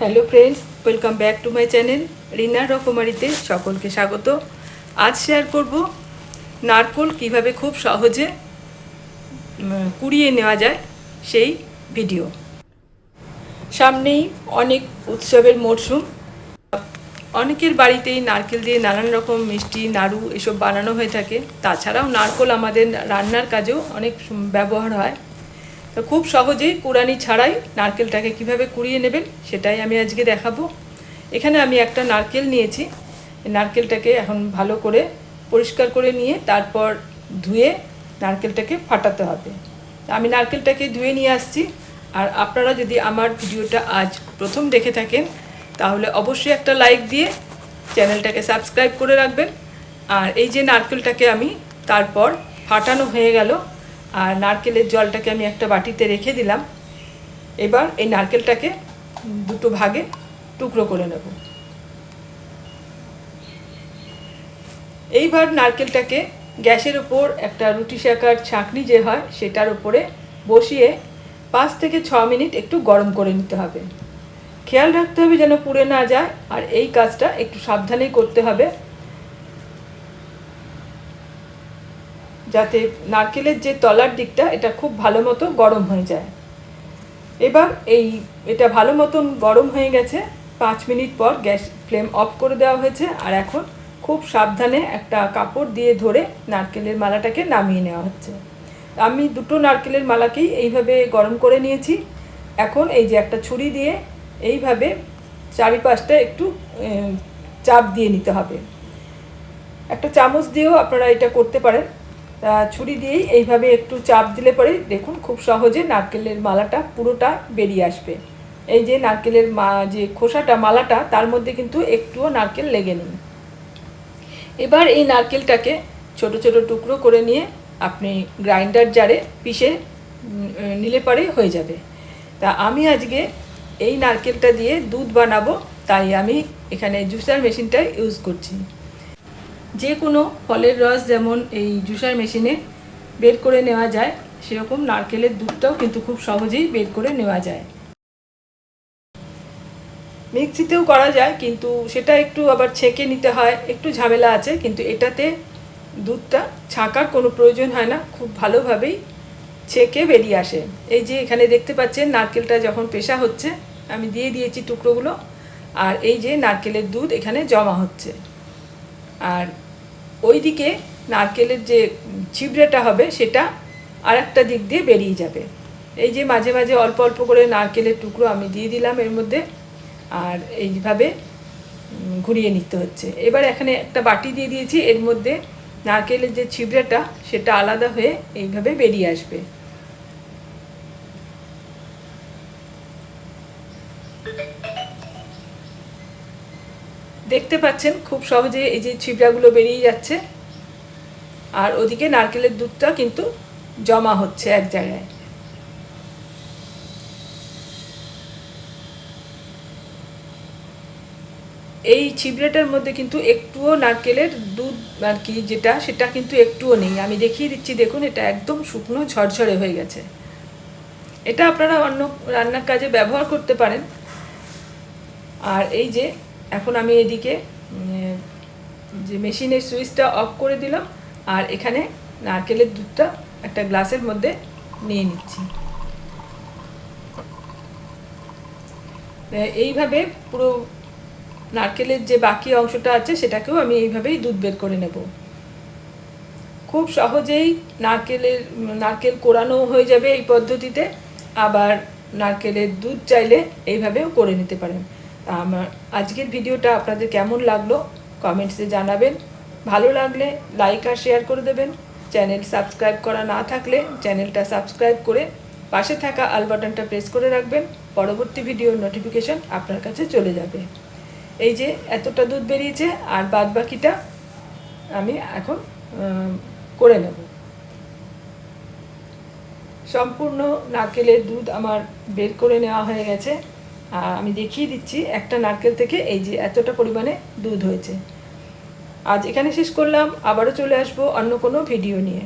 Hello friends welcome back to my channel রিনার রকমারিতে সকলকে স্বাগত। আজ শেয়ার করব নারকোল কীভাবে খুব সহজে কুড়িয়ে নেওয়া যায় সেই ভিডিও সামনেই অনেক উৎসবের মরশুম অনেকের বাড়িতেই নারকেল দিয়ে নানান রকম মিষ্টি, নাড়ু এসব বানানো হয়ে থাকে। তাছাড়াও নারকোল আমাদের রান্নার কাজেও অনেক ব্যবহার হয়। তো খুব সহজেই কুড়ানি ছাড়াই নারকেলটাকে কীভাবে কুড়িয়ে নেবেন সেটাই আমি আজকে দেখাবো। এখানে আমি একটা নারকেল নিয়েছি। নারকেলটাকে এখন ভালো করে পরিষ্কার করে নিয়ে তারপর ধুয়ে নারকেলটাকে ফাটাতে হবে। আমি নারকেলটাকে ধুয়ে নিয়ে আসছি। আর আপনারা যদি আমার ভিডিওটা আজ প্রথম দেখে থাকেন, তাহলে অবশ্যই একটা লাইক দিয়ে চ্যানেলটাকে সাবস্ক্রাইব করে রাখবেন। আর এই যে নারকেলটাকে আমি তারপর ফাটানো হয়ে গেল আর নারকেলের জলটাকে আমি একটা বাটিতে রেখে দিলাম। এবার এই নারকেলটাকে দুটো ভাগে টুকরো করে নেব। এইবার নারকেলটাকে গ্যাসের উপর একটা রুটি শেখার ছাঁকনি যে হয়, সেটার উপরে বসিয়ে পাঁচ থেকে ছ মিনিট একটু গরম করে নিতে হবে। খেয়াল রাখতে হবে যেন পুড়ে না যায়, আর এই কাজটা একটু সাবধানেই করতে হবে। যাতে নারকেলের যে তলার দিকটা, এটা খুব ভালো মতো গরম হয়ে যায়। এবার এই, এটা ভালো মতন গরম হয়ে গেছে। পাঁচ মিনিট পর গ্যাস ফ্লেম অফ করে দেওয়া হয়েছে। আর এখন খুব সাবধানে একটা কাপড় দিয়ে ধরে নারকেলের মালাটাকে নামিয়ে নেওয়া হচ্ছে। আমি দুটো নারকেলের মালাকেই এইভাবে গরম করে নিয়েছি। এখন এই যে একটা ছুরি দিয়ে এইভাবে চারিপাশটা একটু চাপ দিয়ে নিতে হবে। একটা চামচ দিয়েও আপনারা এটা করতে পারেন। ছুরি দিয়েই এইভাবে একটু চাপ দিলে পরে দেখুন খুব সহজে নারকেলের মালাটা পুরোটা বেরিয়ে আসবে। এই যে নারকেলের মা, যে খোসাটা, মালাটা, তার মধ্যে কিন্তু একটুও নারকেল লেগে নেই। এবার এই নারকেলটাকে ছোট ছোট টুকরো করে নিয়ে আপনি গ্রাইন্ডার জারে পিষে নিলে পরেই হয়ে যাবে। তা আমি আজকে এই নারকেলটা দিয়ে দুধ বানাবো, তাই আমি এখানে জুসার মেশিনটা ইউজ করছি। যে কোনো ফলের রস যেমন এই জুসার মেশিনে বের করে নেওয়া যায়, সেরকম নারকেলের দুধটাও কিন্তু খুব সহজেই বের করে নেওয়া যায়। মিক্সিতেও করা যায়, কিন্তু সেটা একটু আবার ছেঁকে নিতে হয়, একটু ঝামেলা আছে, কিন্তু এটাতে দুধটা ছাঁকার কোনো প্রয়োজন হয় না, খুব ভালোভাবেই ছেঁকে বেরিয়ে আসে। এই যে এখানে দেখতে পাচ্ছেন নারকেলটা যখন পেশা হচ্ছে, আমি দিয়ে দিয়েছি টুকরোগুলো, আর এই যে নারকেলের দুধ এখানে জমা হচ্ছে। আর ওইদিকে নারকেলের যে ছিবড়েটা হবে, সেটা আর একটা দিক দিয়ে বেরিয়ে যাবে। এই যে মাঝে মাঝে অল্প অল্প করে নারকেলের টুকরো আমি দিয়ে দিলাম এর মধ্যে, আর এইভাবে ঘুরিয়ে নিতে হচ্ছে। এবার এখানে একটা বাটি দিয়ে দিয়েছি, এর মধ্যে নারকেলের যে ছিবড়েটা, সেটা আলাদা হয়ে এইভাবে বেরিয়ে আসবে। দেখতে পাচ্ছেন খুব সহজে এই যে ছিবড়াগুলো বেরিয়ে যাচ্ছে। আর ওদিকে নারকেলের দুধটা কিন্তু জমা হচ্ছে এক জায়গায়। এই ছিবড়েটার মধ্যে কিন্তু একটুও নারকেলের দুধ আর কি যেটা, সেটা কিন্তু একটুও নেই। আমি দেখিয়ে দিচ্ছি, দেখুন, এটা একদম শুকনো, ঝরঝরে হয়ে গেছে। এটা আপনারা অন্য রান্নার কাজে ব্যবহার করতে পারেন। আর এই যে এখন আমি এদিকে যে মেশিনের সুইচটা অফ করে দিলাম, আর এখানে নারকেলের দুধটা একটা গ্লাসের মধ্যে নিয়ে নিচ্ছি। এইভাবে পুরো নারকেলের যে বাকি অংশটা আছে, সেটাকেও আমি এইভাবেই দুধ বের করে নেব। খুব সহজেই নারকেলের, নারকেল কোরানো হয়ে যাবে এই পদ্ধতিতে, আবার নারকেলের দুধ চাইলে এইভাবেও করে নিতে পারেন। আমার আজকের ভিডিওটা আপনাদের কেমন লাগল? কমেন্টসে জানাবেন। ভালো লাগলে লাইক আর শেয়ার করে দেবেন। চ্যানেল সাবস্ক্রাইব করা না থাকলে চ্যানেলটা সাবস্ক্রাইব করে পাশে থাকা আল বাটনটা প্রেস করে রাখবেন। পরবর্তী ভিডিওর নোটিফিকেশন আপনার কাছে চলে যাবে। এই যে এতটা দুধ বেরিয়েছে, আর বাদ বাকিটা আমি এখন করে নেব। সম্পূর্ণ নারকেলের দুধ আমার বের করে নেওয়া হয়ে গেছে। আমি দেখিয়ে দিচ্ছি একটা নারকেল থেকে এই যে এতটা পরিমাণে দুধ হয়েছে। আজ এখানে শেষ করলাম, আবারও চলে আসব অন্য কোনো ভিডিও নিয়ে।